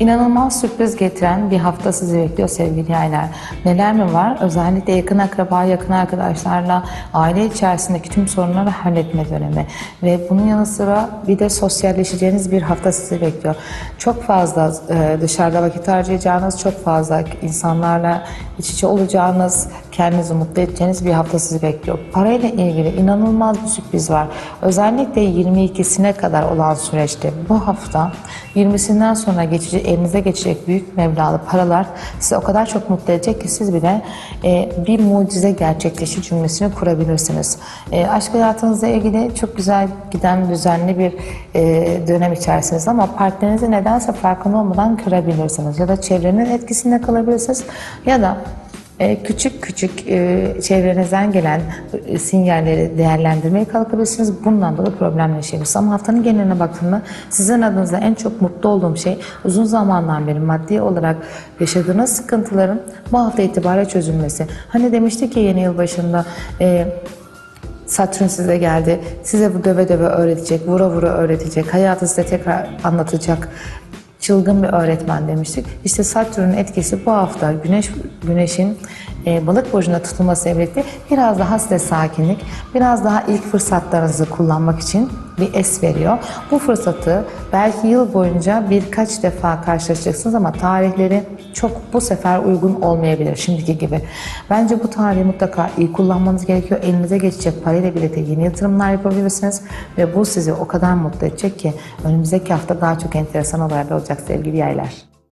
İnanılmaz sürpriz getiren bir hafta sizi bekliyor sevgili yaylar. Neler mi var? Özellikle yakın akraba, yakın arkadaşlarla aile içerisindeki tüm sorunları halletme dönemi. Ve bunun yanı sıra bir de sosyalleşeceğiniz bir hafta sizi bekliyor. Çok fazla e, dışarıda vakit harcayacağınız, çok fazla insanlarla iç içe olacağınız, kendinizi mutlu edeceğiniz bir hafta sizi bekliyor. Parayla ilgili inanılmaz bir sürpriz var. Özellikle 22'sine kadar olan süreçte bu hafta 20'sinden sonra geçecek, elinize geçecek büyük meblağlı paralar sizi o kadar çok mutlu edecek ki siz bile e, bir mucize gerçekleşir cümlesini kurabilirsiniz. E, aşk hayatınızla ilgili çok güzel giden düzenli bir e, dönem içerisiniz ama partnerinizi nedense farkında olmadan kırabilirsiniz ya da çevrenin etkisinde kalabilirsiniz ya da küçük küçük e, çevrenizden gelen e, sinyalleri değerlendirmeye kalkabilirsiniz. Bundan dolayı problem yaşayabilirsiniz. Ama haftanın geneline baktığımda sizin adınıza en çok mutlu olduğum şey uzun zamandan beri maddi olarak yaşadığınız sıkıntıların bu hafta itibariyle çözülmesi. Hani demiştik ya yeni yıl başında e, Satürn size geldi. Size bu döve döve öğretecek, vura vura öğretecek, hayatı size tekrar anlatacak çılgın bir öğretmen demiştik. İşte Satürn'ün etkisi bu hafta Güneş Güneş'in e, balık burcunda tutulması birlikte biraz daha size sakinlik, biraz daha ilk fırsatlarınızı kullanmak için bir es veriyor. Bu fırsatı belki yıl boyunca birkaç defa karşılaşacaksınız ama tarihleri çok bu sefer uygun olmayabilir şimdiki gibi. Bence bu tarihi mutlaka iyi kullanmanız gerekiyor. Elinize geçecek parayla birlikte yeni yatırımlar yapabilirsiniz ve bu sizi o kadar mutlu edecek ki önümüzdeki hafta daha çok enteresan olaylar olacak sevgili yaylar.